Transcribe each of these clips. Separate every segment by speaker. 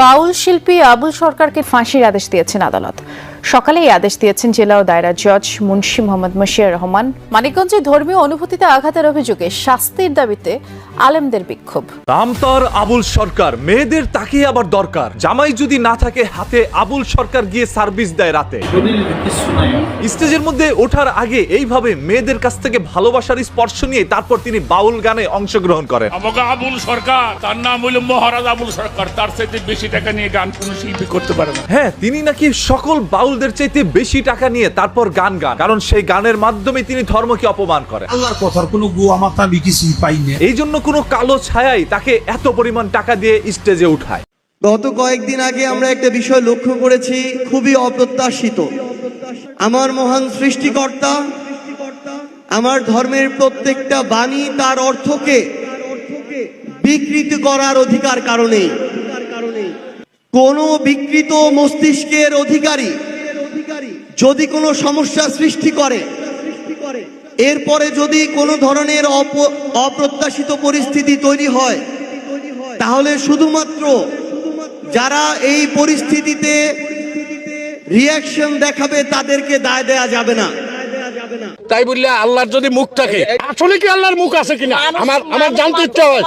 Speaker 1: বাউল শিল্পী আবুল সরকারকে ফাঁসির আদেশ দিয়েছেন আদালত। সকালে এই আদেশ দিয়েছেন জেলা ও দায়রা জজ মুন্সি মোহাম্মদ মশিয়ার রহমান। মানিকগঞ্জে ধর্মীয় অনুভূতিতে আঘাতের অভিযোগে শাস্তির দাবিতে আলেমদের বিক্ষোভ।
Speaker 2: রামতার আবুল সরকার মেয়েদের তাকে আবার দরকার। জামাই যদি না থাকে হাতে আবুল সরকার গিয়ে সার্ভিস দেয় রাতে। স্টেজের মধ্যে ওঠার আগে এইভাবে মেয়েদের কাছ থেকে ভালোবাসার স্পর্শ নিয়ে তারপর তিনি বাউল গানে অংশগ্রহণ করেন।
Speaker 3: আমাকে আবুল সরকার তার নাম হইল মহারাজ আবুল সরকার তার চাইতে বেশি টাকা নিয়ে গান কোনো শিল্পী করতে পারে না।
Speaker 2: হ্যাঁ তিনি নাকি সকল বাউলদের চাইতে বেশি টাকা নিয়ে তারপর গান গান কারণ সেই গানের মাধ্যমে তিনি ধর্মকে অপমান করেন।
Speaker 4: আল্লাহর কথার কোনো গুয়া মাথা আমি কিছুই পাই না।
Speaker 2: এই জন্য কোনো কালো ছায়াই তাকে এত পরিমাণ টাকা দিয়ে স্টেজে উঠায়।
Speaker 5: গত কয়েকদিন আগে আমরা একটা বিষয় লক্ষ্য করেছি খুবই অপ্রত্যাশিত। আমার মহান সৃষ্টিকর্তা আমার ধর্মের প্রত্যেকটা বাণী তার অর্থকে বিকৃত করার অধিকার কারণে কোন বিকৃত মস্তিষ্কের অধিকারী যদি কোনো সমস্যা সৃষ্টি করে, এরপরে যদি কোনো ধরনের অপ- অপ্রত্যাশিত পরিস্থিতি তৈরি হয়, তাহলে শুধুমাত্র যারা এই পরিস্থিতিতে রিয়াকশন দেখাবে তাদেরকে দায় দেয়া যাবে না।
Speaker 6: তাই বললে আল্লাহর যদি মুখ থাকে আসলে কি আল্লাহর মুখ আছে কিনা? আমার আমার জানতে ইচ্ছা হয়।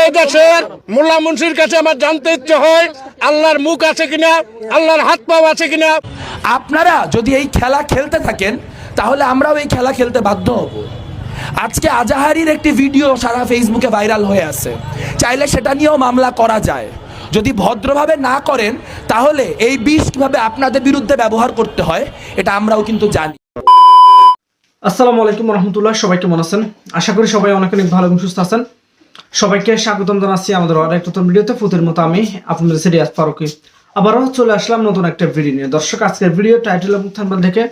Speaker 6: এই দেশের মোল্লা মুন্সির কাছে আমার জানতে ইচ্ছে হয় আল্লাহর মুখ আছে কিনা আল্লাহর হাত পাও আছে কিনা।
Speaker 7: আপনারা যদি এই খেলা খেলতে থাকেন তাহলে আমরাও এই খেলা খেলতে বাধ্য হব। আজকে আজাহারির একটি ভিডিও সারা ফেসবুকে ভাইরাল হয়ে আছে। চাইলে সেটা নিয়েও মামলা করা যায়। যদি ভদ্রভাবে না করেন তাহলে এই বিষ কীভাবে আপনাদের বিরুদ্ধে ব্যবহার করতে হয় এটা আমরাও কিন্তু জানি।
Speaker 8: আসসালামু আলাইকুম রহমতুল্লাহ, সবাই কেমন আছেন? আশা করি সবাই অনেক অনেক ভালো এবং সুস্থ আছেন। সবাইকে স্বাগতম জানাচ্ছি আমাদের আর একটা নতুন ভিডিওতে। ফুতের মতো আমি আপনাদের সিরিয়াস ফারুকি। আবারও চলে আসলাম নতুন একটা ভিডিও নিয়ে। দর্শক, আজকের ভিডিও টাইটেল এবং থাম্বনেল থেকে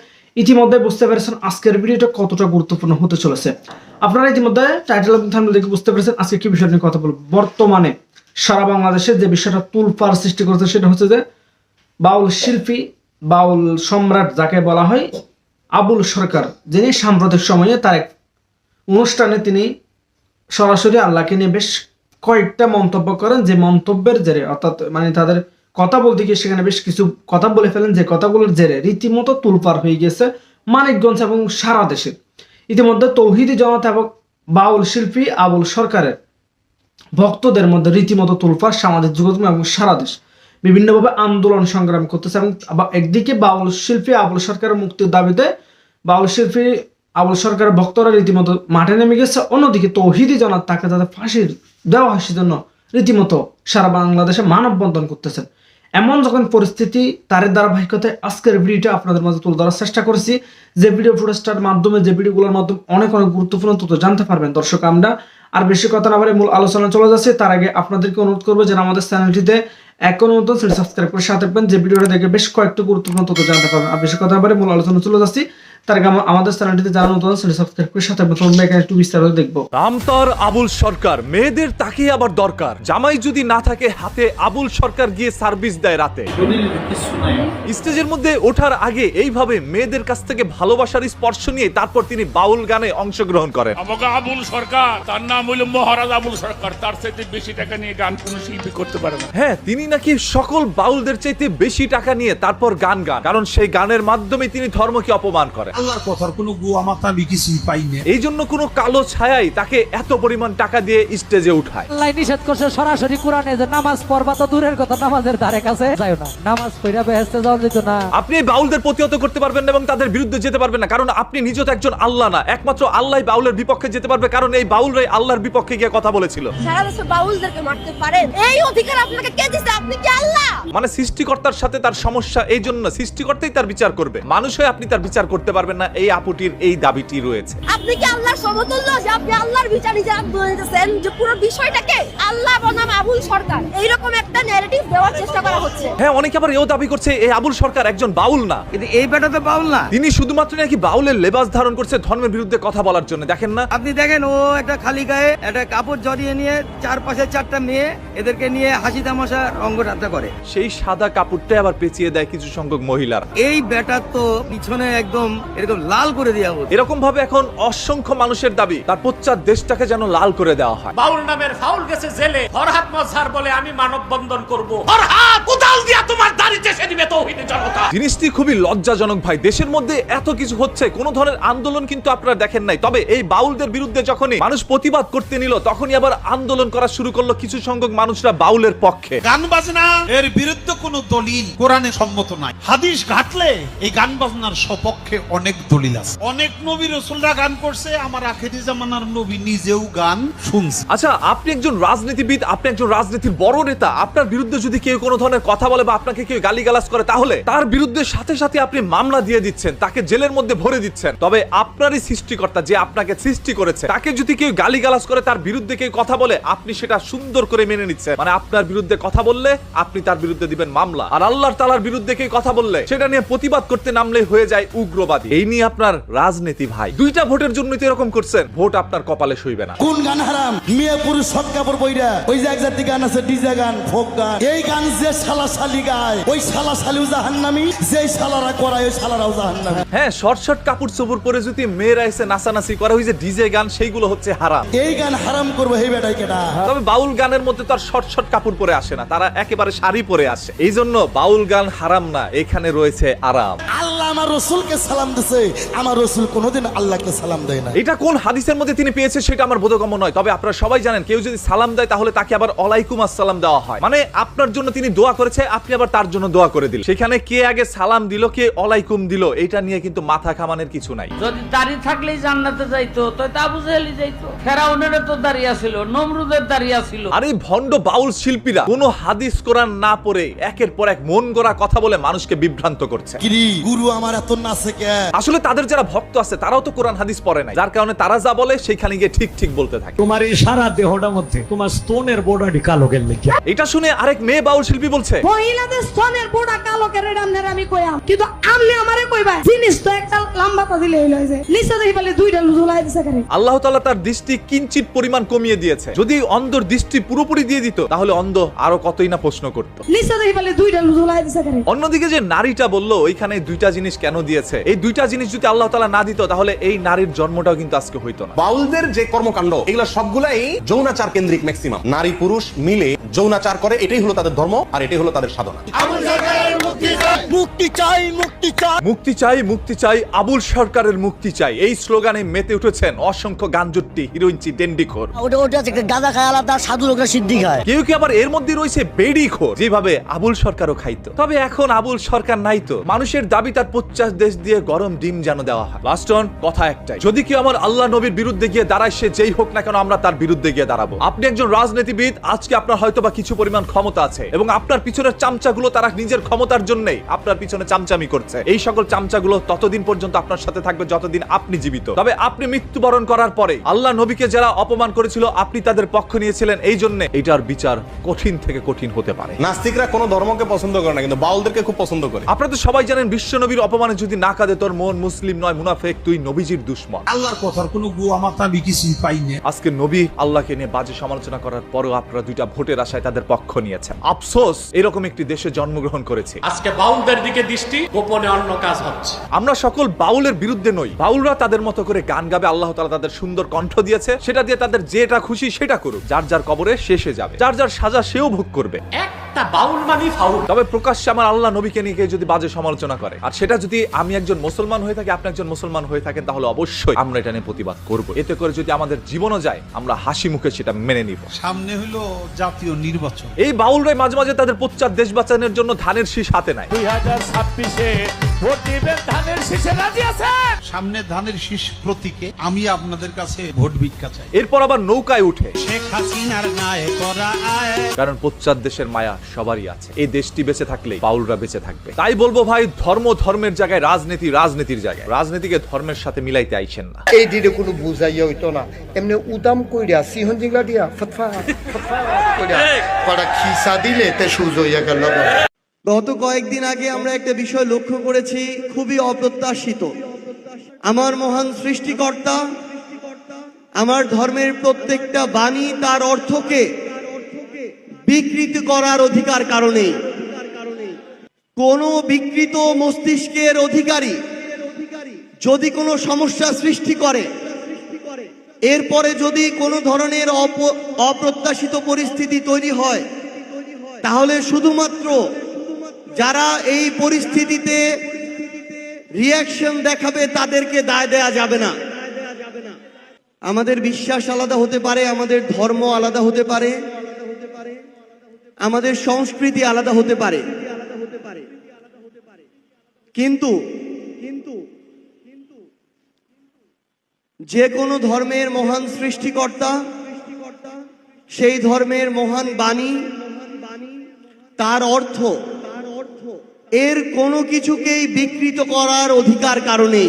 Speaker 8: ইতিমধ্যে বুঝতে পেরেছেন আজকের ভিডিওটা কতটা গুরুত্বপূর্ণ হতে চলেছে। আপনারা ইতিমধ্যে টাইটেল এবং থাম্বনেল দেখে বুঝতে পেরেছেন আজকে কি বিষয় নিয়ে কথা বলব। বর্তমানে সারা বাংলাদেশে যে বিষয়টা তুলপার সৃষ্টি করেছে, সেটা হচ্ছে যে বাউল শিল্পী, বাউল সম্রাট যাকে বলা হয় আবুল সরকার, যিনি সাম্প্রতিক সময়ে তার এক অনুষ্ঠানে তিনি সরাসরি আল্লাহকে নিয়ে বেশ কয়েকটা মন্তব্য করেন। যে মন্তব্যের জেরে, অর্থাৎ মানে তাদের কথা বলতে গিয়ে সেখানে বেশ কিছু কথা বলে ফেলেন। যে কথাগুলোর জেরে রীতিমতো তুলপার হয়ে গেছে মানিকগঞ্জ এবং সারা দেশে। ইতিমধ্যে তৌহিদি জনতা এবং বাউল শিল্পী আবুল সরকারের ভক্তদের মধ্যে রীতিমতো তুলপার সামাজিক যোগাযোগ এবং সারা দেশ। বিভিন্নভাবে আন্দোলন সংগ্রাম করতেছে এবং একদিকে বাউল শিল্পী আবুল সরকারের মুক্তির দাবিতে বাউল শিল্পী আবুল সরকারের ভক্তরা রীতিমতো মাঠে নেমে গেছে, অন্যদিকে তৌহিদি জনাত তাকে তাদের ফাঁসির, দেওয়া হয় সেজন্য রীতিমতো সারা বাংলাদেশে মানববন্ধন করতেছেন এমন যখন পরিস্থিতি, তার ধারাবাহিকতায় আজকের ভিডিওটা আপনাদের মাঝে তুলে ধরার চেষ্টা করেছি। যে ভিডিও ফুটেজটার মাধ্যমে, যে ভিডিওগুলোর মাধ্যমে অনেক অনেক গুরুত্বপূর্ণ তথ্য জানতে পারবেন। দর্শক, আমরা আর বেশি কথা না বলে মূল আলোচনা চলে যাচ্ছে। তার আগে আপনাদেরকে অনুরোধ করব যেন আমাদের চ্যানেলটিতে এখনও সেটি সাবস্ক্রাইব করে সাথে পান যে ভিডিওটা দেখে বেশ কয়েকটা গুরুত্বপূর্ণ তথ্য জানতে পারবেন। আর বেশি কথা বলে মূল আলোচনা চলে যাচ্ছি। তার আমাদের চ্যানেলটিতে যারা নতুন সেটি সাবস্ক্রাইব করে সাথে থাকবেন একটু বিস্তারিত দেখব।
Speaker 2: রামতার আবুল সরকার মেয়েদের তাকে আবার দরকার। জামাই যদি না থাকে হাতে আবুল সরকার গিয়ে সার্ভিস দেয় রাতে। স্টেজের মধ্যে ওঠার আগে এইভাবে মেয়েদের কাছ থেকে ভালোবাসার স্পর্শ নিয়ে তারপর তিনি বাউল গানে অংশগ্রহণ করেন।
Speaker 3: আমাকে আবুল সরকার তার নাম হইল মহারাজ আবুল সরকার। তার চাইতে বেশি টাকা নিয়ে গান কোনো শিল্পী করতে পারে না।
Speaker 2: হ্যাঁ তিনি নাকি সকল বাউলদের চাইতে বেশি টাকা নিয়ে তারপর গান গান। কারণ সেই গানের মাধ্যমে তিনি ধর্মকে অপমান করেন।
Speaker 4: আল্লাহর কথার কোনো গুয়া মাথা আমি কিছুই পাই না।
Speaker 2: এই জন্য কোনো কালো ছায়াই তাকে এত পরিমাণ টাকা দিয়ে স্টেজে উঠায়।
Speaker 9: আল্লাহ নিষেধ করছে সরাসরি কোরআনে যে নামাজ পড়বা তো দূরের কথা নামাজের ধারে কাছে যাও না। নামাজ পড়া বেহেস্তে যাওয়া যেত না।
Speaker 2: আপনি এই বাউলদের প্রতিহত করতে পারবেন না এবং তাদের বিরুদ্ধে যেতে পারবেন না কারণ আপনি নিজে তো একজন আল্লাহ না একমাত্র আল্লাহ বাউলের বিপক্ষে যেতে পারবে কারণ এই বাউলরাই আল্লাহর বিপক্ষে গিয়ে কথা বলেছিল।
Speaker 10: সারা দেশে বাউলদেরকে মারতে পারেন। এই অধিকার আপনাকে কে দিছে? আপনি কি আল্লাহ?
Speaker 2: মানে সৃষ্টিকর্তার সাথে তার সমস্যা এই জন্য সৃষ্টিকর্তাই তার বিচার করবে। মানুষ হয়ে আপনি তার বিচার করতে পারবেন না এই আপুটির এই দাবিটি রয়েছে।
Speaker 10: আপনি কি আল্লাহর সমতুল্য? যে আপনি আল্লাহর বিচার নিজে দিতেছেন যে পুরো বিষয়টাকে আল্লাহ বনাম আবুল সরকার এইরকম একটা ন্যারেটিভ দেওয়ার চেষ্টা করা হচ্ছে।
Speaker 2: হ্যাঁ অনেকে আবার এও দাবি করছে এই আবুল সরকার একজন বাউল না।
Speaker 11: কিন্তু এই বেটা তো পাউল না।
Speaker 2: তিনি শুধুমাত্র নাকি বাউলের লেবাস ধারণ করছে ধর্মের বিরুদ্ধে কথা বলার জন্য। দেখেন না।
Speaker 11: আপনি দেখেন ও একটা খালি গায়ে একটা কাপড় জড়িয়ে নিয়ে চারপাশে চারটা মেয়ে এদেরকে নিয়ে হাসি তামাশা রঙ্গটাতে করে।
Speaker 2: সেই সাদা কাপড়টাই আবার পেঁচিয়ে দেয় কিছু সংখ্যক মহিলার।
Speaker 11: এই বেটার তো পিছনে একদম এরকম লাল করে দেওয়া
Speaker 2: এরকম ভাবে এখন অসংখ্য মানুষের দাবি তার দেশটাকে যেন লাল করে দেওয়া হয়।
Speaker 3: বাউল নামের ফাউল গেছে জেলে ফরহাদ মজহার বলে আমি মানব বন্ধন করব। ফরহাদ কোদাল দিয়া তোমার দাড়ি চেষে দিবে তৌহিদের জনতা।
Speaker 2: জিনিসটি খুবই লজ্জাজনক ভাই দেশের মধ্যে এত কিছু হচ্ছে কোন ধরনের আন্দোলন কিন্তু আপনারা দেখেন নাই। তবে এই বাউলদের বিরুদ্ধে যখনই মানুষ প্রতিবাদ করতে নিল তখনই আবার আন্দোলন করা শুরু করল কিছু সংখ্যক মানুষরা বাউলের পক্ষে।
Speaker 4: গান বাজনা এর বিরুদ্ধে কোনো দলিল কোরআনে সম্মত নাই। হাদিস ঘাটলে এই গান বাজনার সপক্ষে অনেক দলিল আছে। অনেক নবী রসুলরা গান করছে আমার আখেরি জামানার নবী নিজেও গান শুনছে।
Speaker 2: আচ্ছা আপনি একজন রাজনীতিবিদ আপনি একজন রাজনীতির বড় নেতা আপনার বিরুদ্ধে যদি কেউ কোনো ধরনের কথা বলে বা আপনাকে কেউ গালিগালাজ করে তাহলে তার বিরুদ্ধে সাথে সাথে আপনি মামলা দিয়ে দিচ্ছেন তাকে জেলের মধ্যে ভরে দিচ্ছেন। তবে আপনারই সৃষ্টিকর্তা যে আপনাকে সৃষ্টি করেছে তাকে যদি কেউ গালিগালাজ করে তার বিরুদ্ধে কেউ কথা বলে আপনি সেটা সুন্দর করে মেনে নিচ্ছেন। মানে আপনার বিরুদ্ধে কথা বললে আপনি তার বিরুদ্ধে দিবেন মামলা। আর আল্লাহর তালার বিরুদ্ধে কেউ কথা বললে সেটা নিয়ে প্রতিবাদ করতে নামলে হয়ে যায় উগ্রবাদী। এই নিয়ে আপনার রাজনীতি ভাই। দুইটা ভোটের জন্যই তো এরকম করছেন। ভোট আপনার কপালে সইবে না।
Speaker 6: কোন গান হারাম? মেয়ে পুরুষ সব কাপড় বইরা ওই যে এক জাতি গান আছে ডিজে গান ফোক গান। এই গান যে শালা শালি গায় ওই শালা শালিও জাহান্নামি। যেই শালারা করায় ওই শালারাও জাহান্নামি।
Speaker 2: হ্যাঁ শর্ট শর্ট কাপড় চোপড় পরে যদি মেয়েরা এসে নাচানাচি করে ওই যে ডিজে গান সেইগুলো হচ্ছে হারাম।
Speaker 6: এই গান হারাম করব এই বেটাই কেটা
Speaker 2: তবে বাউল গানের মধ্যে তো আর শর্ট শর্ট কাপড় পরে আসে না। তারা একেবারে শাড়ি পরে আসে। এই জন্য বাউল গান হারাম না এখানে রয়েছে আরাম।
Speaker 6: আল্লাহ আমার রসুলকে সালাম দিছে আমার রসুল কোনোদিন আল্লাহকে সালাম দেয় না
Speaker 2: এটা কোন হাদিসের মধ্যে তিনি পেয়েছে সেটা আমার বোধগম্য নয়। তবে আপনারা সবাই জানেন কেউ যদি সালাম দেয় তাহলে তাকে আবার অলাইকুম আসসালাম দেওয়া হয়। মানে আপনার জন্য তিনি দোয়া করেছে আপনি আবার তার জন্য দোয়া করে দিল সেখানে কে আগে সালাম দিল কে অলাইকুম দিল এটা নিয়ে কিন্তু মাথা খামানের কিছু নাই।
Speaker 9: যদি দাড়ি থাকলেই জান্নাতে যাইতো তো আবু জাহেলি যাইতো। ফেরাউনের তো দাঁড়িয়ে ছিল নমরুদের দাঁড়িয়ে ছিল
Speaker 2: আর এই ভণ্ড বাউল শিল্পীরা কোনো হাদিস কোরআন না পড়ে একের পর এক মন গড়া কথা বলে মানুষকে বিভ্রান্ত করছে।
Speaker 6: কিরি গুরু আমার এত নাচে কে?
Speaker 2: আসলে তাদের যারা ভক্ত আছে তারাও তো কোরআন হাদিস পড়ে নাই। যার কারণে তারা যা বলে সেইখানে গিয়ে ঠিক ঠিক বলতে থাকে।
Speaker 9: তোমার এই সারা দেহটার মধ্যে তোমার স্তনের বোর্ডাটি কালো গেলে
Speaker 2: এটা শুনে আরেক মেয়ে বাউল শিল্পী বলছে
Speaker 10: মহিলাদের স্তনের বোড়া কালো রামনের আমি কিন্তু আমারে কইবা জিনিস তো একটা লম্বা তো দিলে হইল যে নিচে দেখি বলে দুইটা ঝুলাই দিছে করে।
Speaker 2: আল্লাহ তাআলা তার দৃষ্টি কিঞ্চিত পরিমাণ কমিয়ে দিয়েছে। যদি অন্ধর দৃষ্টি পুরোপুরি দিয়ে দিত তাহলে অন্ধ আরও কতই না প্রশ্ন করত।
Speaker 10: নিচে দেখি বলে দুইটা ঝুলাই দিছে করে।
Speaker 2: অন্যদিকে যে নারীটা বলল ওইখানে দুইটা জিনিস কেন দিয়েছে? এই দুইটা জিনিস যদি আল্লাহ তালা না দিত তাহলে এই নারীর জন্মটাও কিন্তু আজকে হইতো না।
Speaker 12: বাউলদের যে কর্মকাণ্ড এগুলো সবগুলাই যৌনাচার কেন্দ্রিক ম্যাক্সিমাম নারী পুরুষ মিলে যৌনাচার করে এটাই হলো তাদের ধর্ম আর এটাই হলো তাদের সাধনা।
Speaker 6: মুক্তি চাই মুক্তি চাই।
Speaker 2: মুক্তি চাই মুক্তি চাই আবুল সরকারের মুক্তি চাই। এই স্লোগানে মেতে উঠেছেন অসংখ্য গাঞ্জুট্টি হিরোইনচি ডেন্ডিখোর
Speaker 11: ওটা ওটা গাঁদা খায় আলাদা সাধু লোকরা সিদ্ধি খায়।
Speaker 2: কেউ কি আবার এর মধ্যে রয়েছে বেড়ি খোর যেভাবে আবুল সরকারও খাইতো? তবে এখন আবুল সরকার নাই তো। মানুষের দাবি তার পঞ্চাশ দেশ দিয়ে গরম ডিম যেন দেওয়া হয়। লাস্টন কথা একটাই। যদি কেউ আমার আল্লাহ নবীর বিরুদ্ধে গিয়ে দাঁড়ায় সে যেই হোক না কেন আমরা তার বিরুদ্ধে গিয়ে দাঁড়াবো। আপনি একজন রাজনীতিবিদ আজকে আপনার হয়তো বা কিছু পরিমাণ ক্ষমতা আছে এবং আপনার পিছনের চামচাগুলো তারা নিজের ক্ষমতার জন্যই আপনার পিছনে চামচামি করছে। এই সকল চামচাগুলো ততদিন পর্যন্ত আপনার সাথে থাকবে যতদিন আপনি জীবিত। তবে আপনি মৃত্যুবরণ করার পরে আল্লাহ নবীকে যারা অপমান করেছিল আপনি তাদের পক্ষ নিয়েছিলেন। এই জন্য এটার বিচার কঠিন থেকে কঠিন হতে পারে।
Speaker 12: নাস্তিকরা কোনো ধর্মকে পছন্দ করে না কিন্তু বাউলদেরকে খুব পছন্দ করে।
Speaker 2: আপনারা তো সবাই জানেন বিশ্ব নবীর অপমানে যদি না কাঁদে তোর মন মুসলিম নয় মুনাফেক তুই নবীজির দুশ্মন।
Speaker 4: আল্লাহর কথার কোনো গুয়া মাথা আমি কিছুই পাই না
Speaker 2: আজকে নবী আল্লাহকে নিয়ে বাজে সমালোচনা করার পরেও আপনারা দুইটা ভোটের আশায় তাদের পক্ষ নিয়েছেন। আফসোস এরকম একটি দেশে জন্মগ্রহণ করেছে।
Speaker 3: আজকে বাউলদের দিকে দৃষ্টি গোপনে অন্য কাজ হচ্ছে।
Speaker 2: আমরা সকল বাউলের বিরুদ্ধে নই। বাউলরা তাদের মতো করে গান গাবে আল্লাহ তালা তাদের সুন্দর কণ্ঠ দিয়েছে। সেটা দিয়ে তাদের যেটা খুশি সেটা করুক। যার যার কবরে শেষে যাবে। যার যার সাজা সেও ভোগ করবে।
Speaker 3: একটা বাউল মানি ফাউল।
Speaker 2: তবে প্রকাশ্যে আমার আল্লাহ নবীকে নিয়ে যদি বাজে সমালোচনা করে আর সেটা যদি আমি একজন মুসলমান হয়ে থাকি আপনি একজন মুসলমান হয়ে থাকেন তাহলে অবশ্যই আমরা এটা নিয়ে প্রতিবাদ করব। এতে করে যদি আমাদের জীবনও যায় আমরা হাসি মুখে সেটা মেনে নিব।
Speaker 4: সামনে হলো জাতীয় নির্বাচন।
Speaker 2: এই বাউলরাই মাঝে মাঝে তাদের পশ্চাৎ দেশ বাঁচানোর জন্য ধানের শীষ হাতে নেয়
Speaker 3: দুই হাজার ছাব্বিশে ভোট দিবেন ধানের শীষে রাজি আছেন
Speaker 4: সামনে ধানের শীষ প্রতীকে আমি আপনাদের কাছে ভোট ভিক্ষা চাই।
Speaker 2: এরপর আবার নৌকায় উঠে।
Speaker 4: শেখ হাসিনার গায়ে করা আয়।
Speaker 2: কারণ পশ্চাৎ দেশের মায়া সবারই আছে। এই দেশটি বেঁচে থাকলে বাউলরা বেঁচে থাকবে। তাই বলব ভাই ধর্ম ধর্মের জায়গায় রাজনীতি রাজনীতির জায়গায়। রাজনীতিকে ধর্মের সাথে মিলাইতে আইছেন না।
Speaker 6: এই দিলে কোনো বুঝাইয়া হইতো না। এমনি উদাম কইরা সিহন জিংলা দিয়া ফতফা ফতফা কইরা কড়া খিসা দিলে তে সুজ হইয়া গেল।
Speaker 5: গত কয়েকদিন আগে আমরা একটা বিষয় লক্ষ্য করেছি, খুবই অপ্রত্যাশিত। আমার মহান সৃষ্টিকর্তা, আমার ধর্মের প্রত্যেকটা বাণী তার অর্থকে বিকৃত করার অধিকার কারণে কোন বিকৃত মস্তিষ্কের অধিকারী যদি কোনো সমস্যা সৃষ্টি করে, এরপরে যদি কোনো ধরনের অপ- অপ্রত্যাশিত পরিস্থিতি তৈরি হয়, তাহলে শুধুমাত্র যারা এই পরিস্থিতিতে রিয়াকশন দেখাবে, তাদেরকে দায় দেয়া যাবে না। আমাদের বিশ্বাস আলাদা হতে পারে, আমাদের ধর্ম আলাদা হতে পারে, আমাদের সংস্কৃতি আলাদা হতে পারে। কিন্তু যে কোনো ধর্মের মহান সৃষ্টিকর্তা, সেই ধর্মের মহান বাণী, তার অর্থ এর কোনো কিছুকেই বিকৃত করার অধিকার কারণে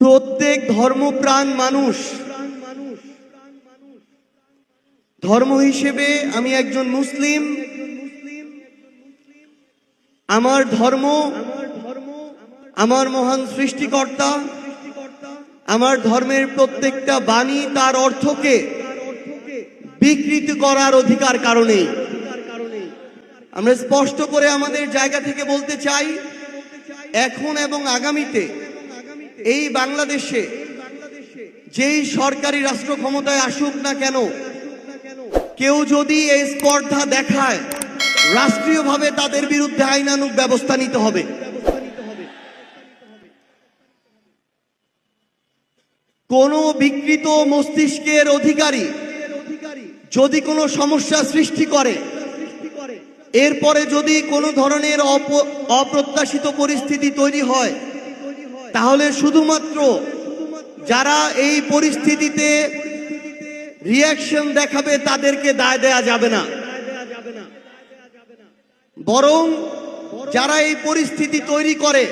Speaker 5: প্রত্যেক ধর্মপ্রাণ মানুষ, ধর্ম হিসেবে আমি একজন মুসলিম। আমার ধর্ম, আমার মহান সৃষ্টিকর্তা, আমার ধর্মের প্রত্যেকটা বাণী তার অর্থকে বিকৃত করার অধিকার কারণে। আমরা স্পষ্ট করে আমাদের জায়গা থেকে বলতে চাই, এখন এবং আগামীতে এই বাংলাদেশে যেই সরকারি রাষ্ট্র ক্ষমতায় আসুক না কেন, কেউ যদি এই স্পর্ধা দেখায়, রাষ্ট্রীয়ভাবে তাদের বিরুদ্ধে আইনানুগ ব্যবস্থা নিতে হবে। কোন বিকৃত মস্তিষ্কের অধিকারী যদি কোনো সমস্যা সৃষ্টি করে, এরপরে যদি কোনো ধরনের অপ- অপ্রত্যাশিত পরিস্থিতি তৈরি হয়, তাহলে শুধুমাত্র যারা এই পরিস্থিতিতে রিয়াকশন দেখাবে তাদেরকে দায় দেয়া যাবে না। বরং যারা এই পরিস্থিতি তৈরি করে,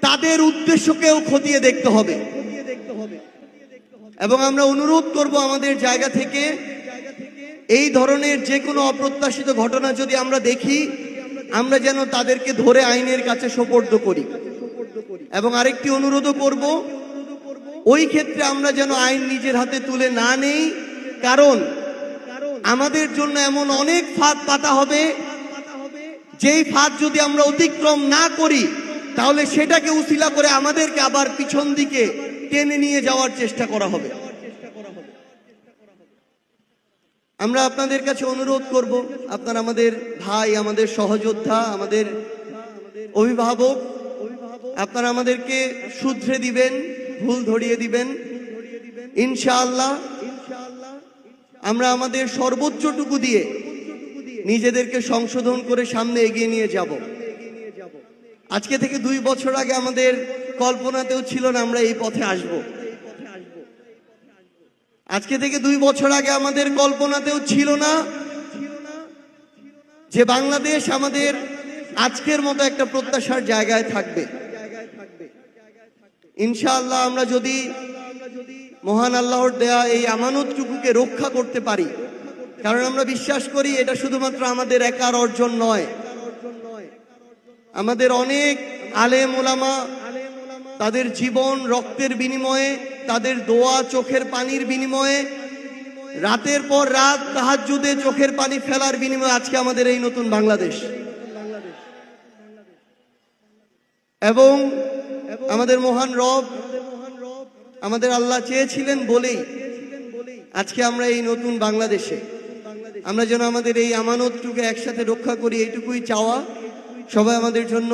Speaker 5: তাদের উদ্দেশ্যকেও খতিয়ে দেখতে হবে। এবং আমরা অনুরোধ করব আমাদের জায়গা থেকে এই ধরনের যে কোনো অপ্রত্যাশিত ঘটনা যদি আমরা দেখি, আমরা যেন তাদেরকে ধরে আইনের কাছে সোপর্দ করি। এবং আরেকটি অনুরোধও করব, ওই ক্ষেত্রে আমরা যেন আইন নিজের হাতে তুলে না নেই, কারণ আমাদের জন্য এমন অনেক ফাঁদ পাতা হবে, যেই ফাঁদ যদি আমরা অতিক্রম না করি, তাহলে সেটাকে উসিলা করে আমাদেরকে আবার পিছন দিকে টেনে নিয়ে যাওয়ার চেষ্টা করা হবে। আমরা আপনাদের কাছে অনুরোধ করব, আপনারা আমাদের ভাই, আমাদের সহযোদ্ধা, আমাদের অভিভাবক, আপনারা আমাদেরকে শুধরে দিবেন, ভুল ধরিয়ে দিবেন। ইনশাআল্লাহ আমরা আমাদের সর্বোচ্চটুকু দিয়ে নিজেদেরকে সংশোধন করে সামনে এগিয়ে নিয়ে যাব। আজকে থেকে দুই বছর আগে আমাদের কল্পনাতেও ছিল না আমরা এই পথে আসব। আজকে থেকে দুই বছর আগে আমাদের কল্পনাতেও ছিল না যে বাংলাদেশ আমাদের আজকের মতো একটা প্রত্যাশার জায়গায় থাকবে। ইনশাআল্লাহ আমরা যদি মহান আল্লাহর দেয়া এই আমানতটুকুকে রক্ষা করতে পারি, কারণ আমরা বিশ্বাস করি এটা শুধুমাত্র আমাদের একার অর্জন নয়। আমাদের অনেক আলেম ওলামা তাদের জীবন, রক্তের বিনিময়ে তাদের দোয়া চোখের পানির বিনিময়ে, রাতের পর রাত তাহাজ্জুদে চোখের পানি ফেলার বিনিময়ে আজকে আমাদের এই নতুন বাংলাদেশ। এবং আমাদের মহান রব, আমাদের আল্লাহ চেয়েছিলেন বলেই আজকে আমরা এই নতুন বাংলাদেশে, আমরা যেন আমাদের এই আমানতটুকু একসাথে রক্ষা করি, এইটুকুই চাওয়া। সবাই আমাদের জন্য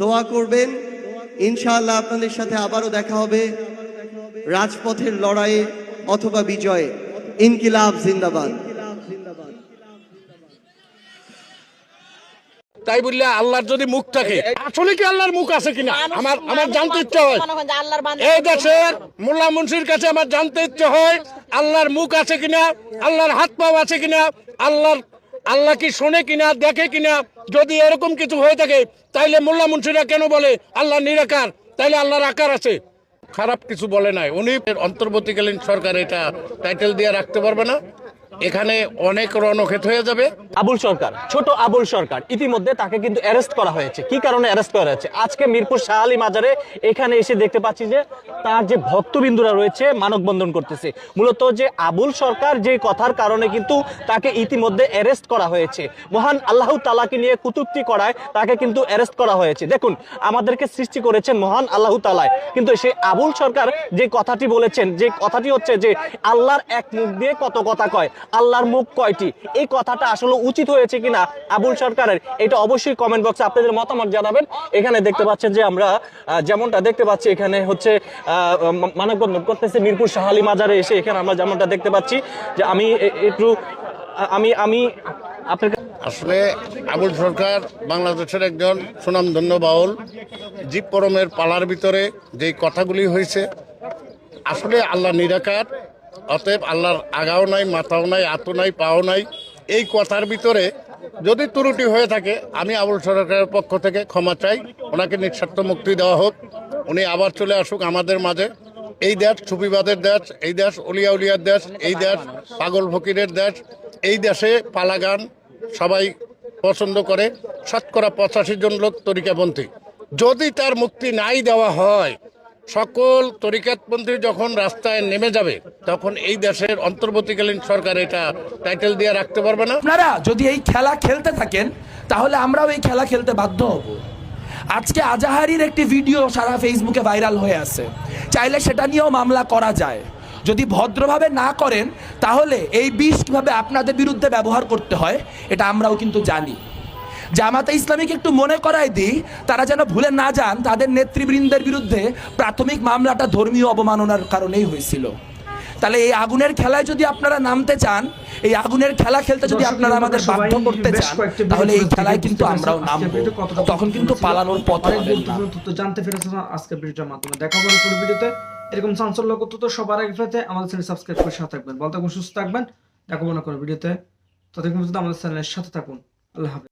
Speaker 5: দোয়া করবেন। ইনশাআল্লাহ আপনাদের সাথে আবারও দেখা হবে। রাজপথের লড়াইয়ে অথবা বিজয়ে ইনকিলাব জিন্দাবাদ।
Speaker 6: তাই বললে আল্লাহর যদি মুখ থাকে আসলে কি আল্লাহর মুখ আছে কিনা? আমার আমার জানতে ইচ্ছা হয়। এই দেশের মোল্লা মুন্সির কাছে আমার জানতে ইচ্ছে হয় আল্লাহর মুখ আছে কিনা আল্লাহর হাত পাও আছে কিনা আল্লাহর আল্লাহ কি শোনে কিনা দেখে কিনা? যদি এরকম কিছু হয়ে থাকে তাইলে মোল্লা মুন্সিরা কেন বলে আল্লাহ নিরাকার? তাইলে আল্লাহর আকার আছে। খারাপ কিছু বলে নাই। উনি অন্তর্বর্তীকালীন সরকার এটা টাইটেল দিয়ে রাখতে পারবে না। এখানে অনেক রণক্ষেত হয়ে যাবে।
Speaker 13: আবুল সরকার, ছোট আবুল সরকার, ইতিমধ্যে তাকে কিন্তু অ্যারেস্ট করা হয়েছে। কি কারণে অ্যারেস্ট করা হয়েছে? আজকে মিরপুর শাহ আলী মাজারে এখানে এসে দেখতে পাচ্ছি যে তার যে ভক্তবিন্দুরা রয়েছে, মানববন্ধন করতেছে। মূলত যে আবুল সরকার যে কথার কারণে কিন্তু তাকে ইতিমধ্যে অ্যারেস্ট করা হয়েছে। মহান আল্লাহ তালাকে নিয়ে কুতুক্তি করায় তাকে কিন্তু অ্যারেস্ট করা হয়েছে। দেখুন, আমাদেরকে সৃষ্টি করেছেন মহান আল্লাহ তালায় কিন্তু সেই আবুল সরকার যে কথাটি বলেছেন, যে কথাটি হচ্ছে যে, আল্লাহর এক মুখ দিয়ে কত কথা কয়। আল্লাহর মুখ কয়টি? এই কথাটা আসলে উচিত হয়েছে কিনা আবুল সরকারের? এটা অবশ্যই কমেন্ট বক্সে আপনাদের মতামত জানাবেন। এখানে দেখতে পাচ্ছেন যে আমরা যেমনটা দেখতে পাচ্ছি, এখানে হচ্ছে মানববন্ধন করতেছে মিরপুর শাহালি মাজারে এসে এখানে আমরা যেমনটা দেখতে পাচ্ছি যে আমি একটু আমি আমি আপনার
Speaker 6: আসলে আবুল সরকার বাংলাদেশের একজন সুনামধন্য বাউল। জীব পরমের পালার ভিতরে যেই কথাগুলি হয়েছে, আসলে আল্লাহ নিরাকার। অতএব আল্লাহর আগাও নাই, মাথাও নাই আতো নাই, পাও নাই, এই কথার ভিতরে যদি ত্রুটি হয়ে থাকে, আমি আবুল সরকারের পক্ষ থেকে ক্ষমা চাই, ওনাকে নিঃস্বার্থ মুক্তি দেওয়া হোক, উনি আবার চলে আসুক আমাদের মাঝে। এই দেশ সুফিবাদের দেশ, এই দেশ অলিয়া উলিয়ার দেশ, এই দেশ পাগল ফকিরের দেশ, এই দেশে পালাগান সবাই পছন্দ করে। শতকরা পঁচাশি জন লোক তরিকাপন্থী। যদি তার মুক্তি নাই দেওয়া হয় সকল তরিকাতপন্থী যখন রাস্তায় নেমে যাবে, তখন এই দেশের অন্তর্বর্তীকালীন সরকার এটা টাইটেল দিয়ে রাখতে পারবে না।
Speaker 7: আপনারা যদি এই খেলা খেলতে থাকেন, তাহলে আমরাও এই খেলা খেলতে বাধ্য হব। আজকে আজাহারির একটি ভিডিও সারা ফেসবুকে ভাইরাল হয়ে আছে। চাইলে সেটা নিয়েও মামলা করা যায়। যদি ভদ্রভাবে না করেন, তাহলে এই বিষ কীভাবে আপনাদের বিরুদ্ধে ব্যবহার করতে হয়, এটা আমরাও কিন্তু জানি। জামাতে ইসলামিক একটু মনে করাই দিই তারা যেন ভুলে না যান তাদের নেতৃবৃন্দের বিরুদ্ধে প্রাথমিক মামলাটা ধর্মীয় অবমাননার কারণেই হয়েছিল। তাহলে এই আগুনের খেলায় যদি আপনারা নামতে চান এই আগুনের খেলা খেলতে যদি আপনারা আমাদের বাধ্য করতে চান তাহলে এই খেলায় কিন্তু আমরাও নামবো। তখন কিন্তু পালানোর পথ
Speaker 8: জানতে পেরেছেন আজকের ভিডিওর মাধ্যমে দেখা হবে পুরো ভিডিওতে। এরকম চাঞ্চল্যক তথ্য সবার আগে পেতে আমাদের চ্যানেল সাবস্ক্রাইব করে সাথে থাকবেন। বলতে সুস্থ থাকবেন। দেখাবো না কোনো ভিডিওতে। ততক্ষণ পর্যন্ত আমাদের চ্যানেলের সাথে থাকুন। আল্লাহ হাফেজ।